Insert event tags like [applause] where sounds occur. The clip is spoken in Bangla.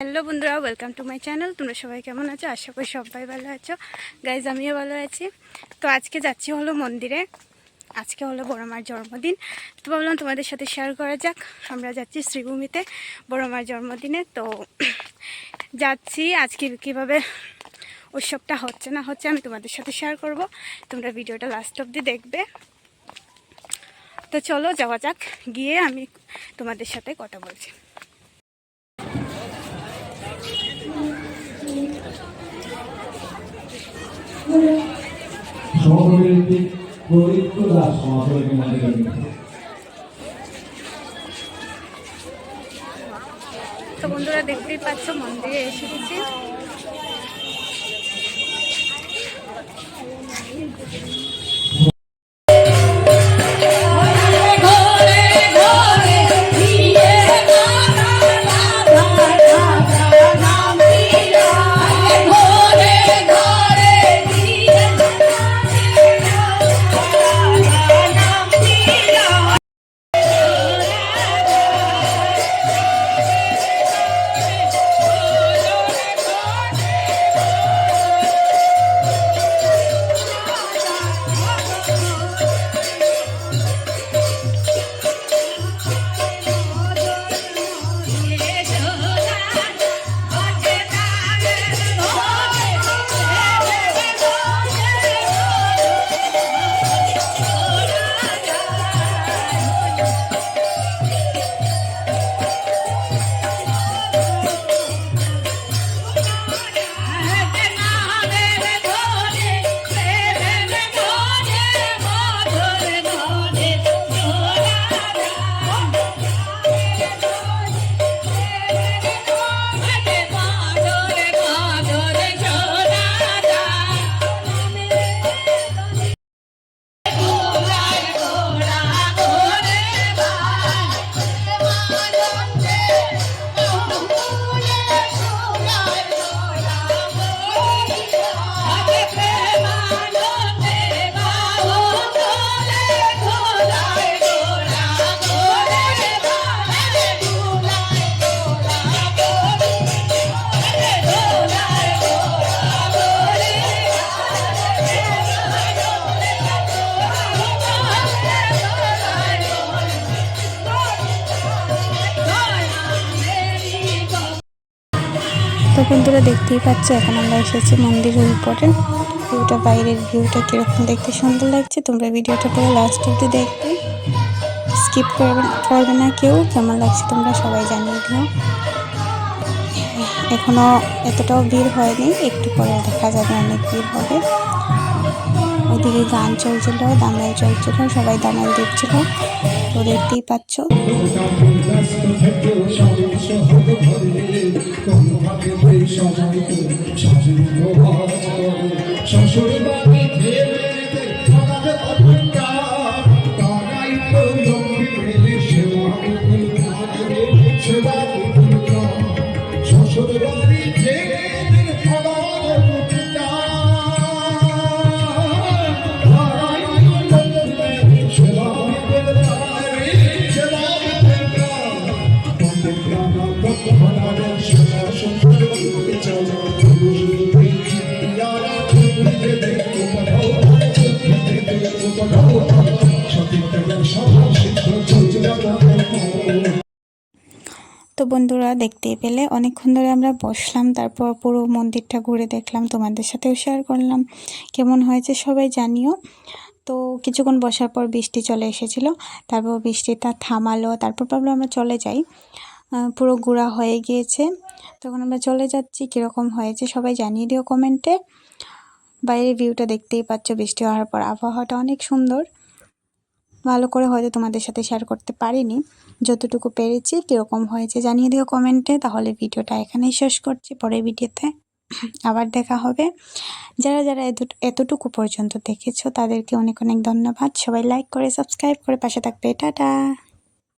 হ্যালো বন্ধুরা ওয়েলকাম টু মাই চ্যানেল তোমরা সবাই কেমন আছো? আশা করি সবাই ভালো আছো। গাইজ আমিও ভালো আছি। তো আজকে যাচ্ছি হলো মন্দিরে। আজকে হলো বড় মার জন্মদিন। তো ভাবলাম তোমাদের সাথে শেয়ার করা যাক। আমরা যাচ্ছি শ্রীভূমিতে বড় মার জন্মদিনে। তো [clears throat] যাচ্ছি। আজকে কীভাবে উৎসবটা হচ্ছে না হচ্ছে আমি তোমাদের সাথে শেয়ার করব। তোমরা ভিডিওটা লাস্ট অবধি দেখবে। তো চলো যাওয়া যাক। গিয়ে আমি তোমাদের সাথে কথা বলছি। সহকর্মী তো বন্ধুরা দেখতেই পাচ্ছ মন্দিরে এসে গেছি। বন্ধুরা দেখতেই পাচ্ছ, এখন আমরা এসেছি মন্দিরের উপরে। ভিউটা বাইরের ভিউটা কীরকম দেখতে সুন্দর লাগছে, তোমরা ভিডিওটা পুরো লাস্ট অব্দি দেখবে। স্কিপ করবে করবে না কেউ, কেমন লাগছে তোমরা সবাই জানিয়ে দিও। এখনও এতটাও ভিড় হয়নি, একটু পরে দেখা যাবে অনেক ভিড় হবে। ওদিকে গান চলছিল দামাল চলছিল, সবাই দামাল দেখছিল, তো দেখতেই পাচ্ছ। তো বন্ধুরা দেখতেই পেলে, অনেকক্ষণ ধরে আমরা বসলাম, তারপর পুরো মন্দিরটা ঘুরে দেখলাম, তোমাদের সাথেও শেয়ার করলাম। কেমন হয়েছে সবাই জানিও। তো কিছুক্ষণ বসার পর বৃষ্টি চলে এসেছিল, তারপর বৃষ্টিটা থামালো, তারপর ভাবলাম আমরা চলে যাই। পুরো ঘোরা হয়ে গিয়েছে। তখন আমরা চলে যাচ্ছি, কীরকম হয়েছে সবাই জানিয়ে দিও কমেন্টে। বাইরের ভিউটা দেখতেই পাচ্ছ, বৃষ্টি হওয়ার পর আবহাওয়াটা অনেক সুন্দর। ভালো করে হয়তো তোমাদের সাথে শেয়ার করতে পারিনি। যতটুকু পেরেছি, কীরকম হয়েছে জানিয়ে দিও কমেন্টে তাহলে ভিডিওটা এখানেই শেষ করছি পরের ভিডিওতে। আবার দেখা হবে। যারা যারা এত- এতটুকু পর্যন্ত দেখেছ, তাদেরকে অনেক অনেক ধন্যবাদ। সবাই লাইক করে সাবস্ক্রাইব করে পাশে থাকবে। টাটা!